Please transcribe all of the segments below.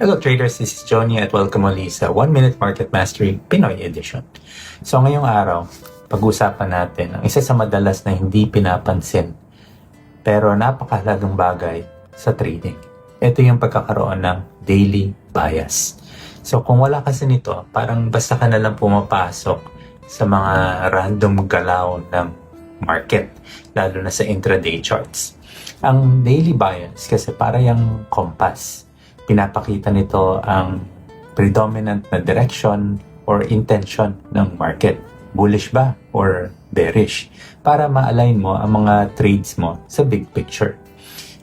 Hello traders, this is Johnny at welcome ulit sa 1 Minute Market Mastery Pinoy Edition. So ngayong araw, pag-usapan natin ang isa sa madalas na hindi pinapansin pero napakahalagang bagay sa trading. Ito yung pagkakaroon ng daily bias. So kung wala kasi nito, parang basta ka na lang pumapasok sa mga random galaw ng market, lalo na sa intraday charts. Ang daily bias kasi para yung compass. Pinapakita nito ang predominant na direction or intention ng market. Bullish ba or bearish? Para ma-align mo ang mga trades mo sa big picture.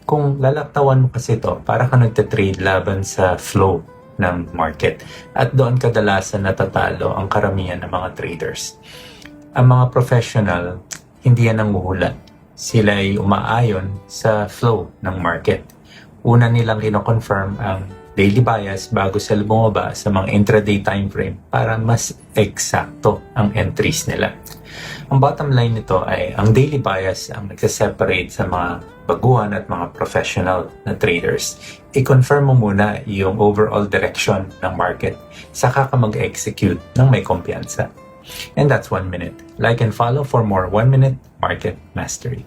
Kung lalaktawan mo kasi ito, para ka nagte-trade laban sa flow ng market. At doon kadalasan natatalo ang karamihan ng mga traders. Ang mga professional, hindi yan ang uhulan. Sila ay umaayon sa flow ng market. Una nilang kino-confirm ang daily bias bago sila bumaba sa mga intraday time frame para mas eksakto ang entries nila. Ang bottom line nito ay ang daily bias ang nagsaseparate sa mga baguhan at mga professional na traders. I-confirm mo muna yung overall direction ng market saka ka mag-execute ng may kumpiyansa. And that's one minute. Like and follow for more one minute market mastery.